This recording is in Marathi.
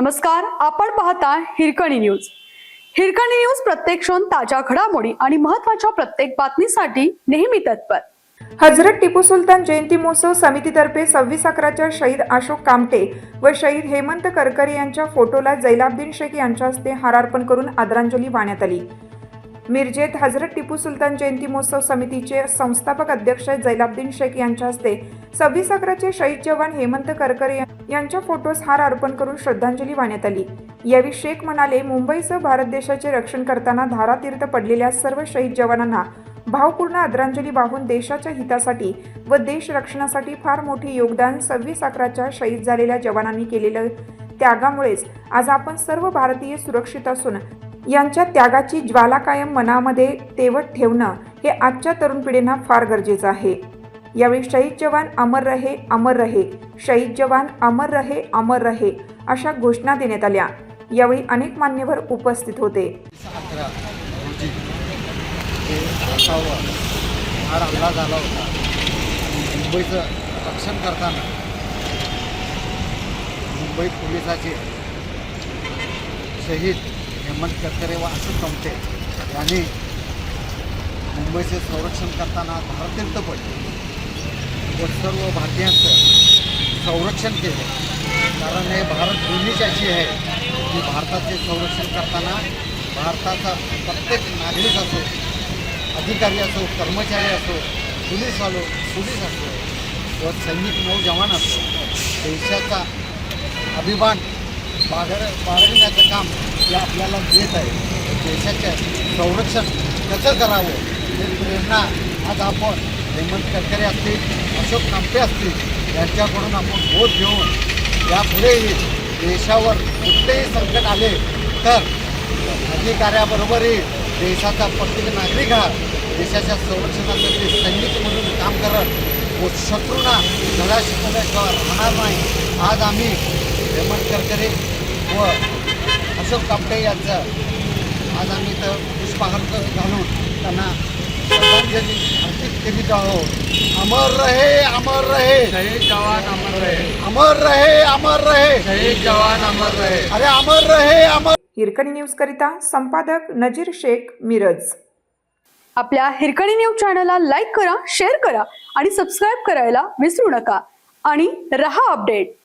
नमस्कार आपण पाहता हिरकणी न्यूज. हिरकणी न्यूज प्रत्येक क्षण ताज्या घडामोडी आणि महत्त्वाच्या प्रत्येक बातमीसाठी नेहमी तत्पर. हजरत टिपू सुलतान जयंती महोत्सव समितीतर्फे सव्वीस अकराच्या शहीद अशोक कामटे व शहीद हेमंत करकरे यांच्या फोटोला जैलाब्दीन शेख यांच्या हस्ते हार अर्पण करून आदरांजली वाहण्यात आली. मिरजेत हजरत टिपू सुलतान जयंती महोत्सव समितीचे संस्थापक अध्यक्ष जैलाब्दीन शेख यांच्या हस्ते सव्वीस अकराचे शहीद जवान हेमंत करकरे यांच्या फोटोस हार अर्पण करून श्रद्धांजली वाहण्यात आली. यावेळी शेख म्हणाले मुंबईसह भारत देशाचे रक्षण करताना धारातीर्थ पडलेल्या सर्व शहीद जवानांना भावपूर्ण आदरांजली वाहून देशाच्या हितासाठी व देश रक्षणासाठी फार मोठे योगदान सव्वीस अकराच्या शहीद झालेल्या जवानांनी केलेलं त्यागामुळेच आज आपण सर्व भारतीय सुरक्षित असून यांच्या त्यागाची ज्वाला कायम मनामध्ये तेवत ठेवणं हे आजच्या तरुण पिढींना फार गरजेचं आहे. यावेळी शहीद जवान अमर रहे अमर रहे शहीद जवान अमर रहे अमर रहे अशा घोषणा देण्यात आल्या. यावेळी अनेक मान्यवर उपस्थित होते हल्ला झाला होता. मुंबईचं रक्षण करताना मुंबई पोलिसाचे शहीद हेमंत करकरे व अशोक कमटे यांनी मुंबईचे संरक्षण करताना भारतीर्थ पडले व सर्व भारतीयांचं संरक्षण केलं. कारण हे भारत भूमीच अशी आहे की भारताचे संरक्षण करताना भारताचा प्रत्येक नागरिक असो अधिकारी असो कर्मचारी असो पोलीस आलो पोलीस असो व सैनिक नौजवान असो देशाचा अभिमान बाळग बाळगण्याचं काम हे आपल्याला देत आहे. देशाचं संरक्षण कसं करावं हे प्रेरणा आज आपण हेमंत करकरे असतील अशोक नामटे असतील यांच्याकडून आपण बोध घेऊन यापुढेही देशावर कुठलेही संकट आले तर अधिकाऱ्याबरोबरही देशाचा प्रत्येक नागरिक हा देशाच्या संरक्षणासाठी सैनिक म्हणून काम करत व शत्रूंना धडा शिकवल्याशिवाय राहणार नाही. आज आम्ही हेमंत करकरे व अशोक कापटे यांचं. आज आम्ही तर पुष्पहार घालून त्यांना श्रद्धांजली अर्पित करीत आहोत अमर रहे अमर रहे. शहीद जवान अमर रहे. अमर रहे अमर रहे. शहीद जवान अमर रहे. अरे अमर रहे अमर हिरकणी न्यूज करिता संपादक नजीर शेख मिरज. आपल्या हिरकणी न्यूज चॅनलला लाईक करा शेअर करा आणि सबस्क्राईब करायला विसरू नका. आणि रहा अपडेट.